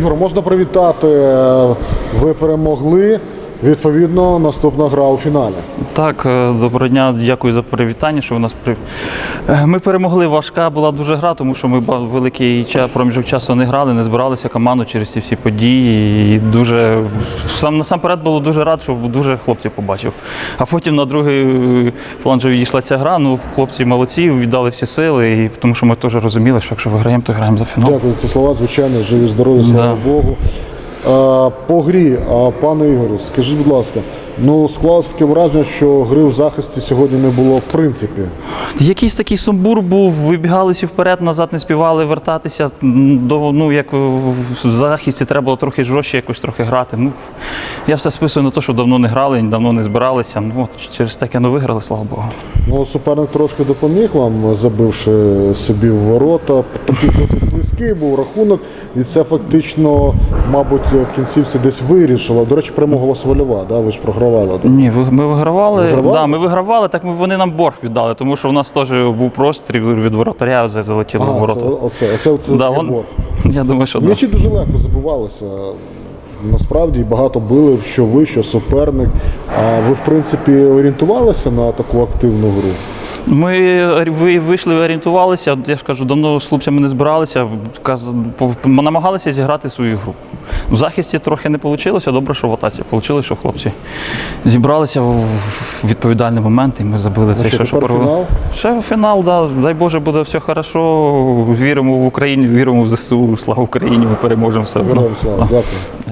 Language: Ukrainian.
Ігор, можна привітати. Е, Ви перемогли. Відповідно, наступна гра у фіналі. Так, е, доброго дня, дякую за привітання, що ви нас при. Е, Ми перемогли. Важка була дуже гра, тому що ми великий ча- проміжок часу не грали, не збиралися команду через ці всі події. І дуже сам насамперед було дуже рад, що дуже хлопців побачив. А потім на другий е, план вже відійшла ця гра. Ну, хлопці молодці, віддали всі сили, і тому що ми теж розуміли, що якщо виграємо, то граємо за фінал. Дякую за ці слова, звичайно, живі, здорові, слава Да. Богу. Е, По грі, а, пане Ігорю, скажіть, будь ласка, ну склалося таке враження, що гри в захисті сьогодні не було в принципі. Якийсь такий сумбур був, вибігали всі вперед, назад не співали вертатися. До, ну, як в захисті треба було трохи жорстче якось трохи грати. Ну, я все списую на те, що давно не грали, давно не збиралися. Ну, от через таке ну, виграли, слава Богу. Ну, суперник трошки допоміг вам, забивши собі в ворота. Такий досить слизький був рахунок, і це фактично, мабуть, в кінцівці десь вирішило. До речі, вас вольова, да? ви ж програвали. да? Ні, ви- ми вигравали. Вигравали? Да, ми вигравали, так ми- вони нам борг віддали, тому що в нас теж був простріл від воротаря, за- залетіло в це, ворота. оце, оце, оце Да, такий вон- борг. Я думаю, що да. М'ячі дуже легко забивалися. Насправді багато били, що ви, що суперник. А ви, в принципі, орієнтувалися на таку активну гру? Ми вийшли, орієнтувалися. Я ж кажу, давно з хлопцями не збиралися. намагалися зіграти свою гру. В захисті трохи не вийшло. Добре, що в атаці вийшло, що хлопці зібралися в відповідальний момент, і ми забили цей ще фінал? Ще фінал, да. дай Боже, буде все хорошо. Віримо в Україну, віримо в ЗСУ. Слава Україні! Ми переможемо все. Героям слава, дякую.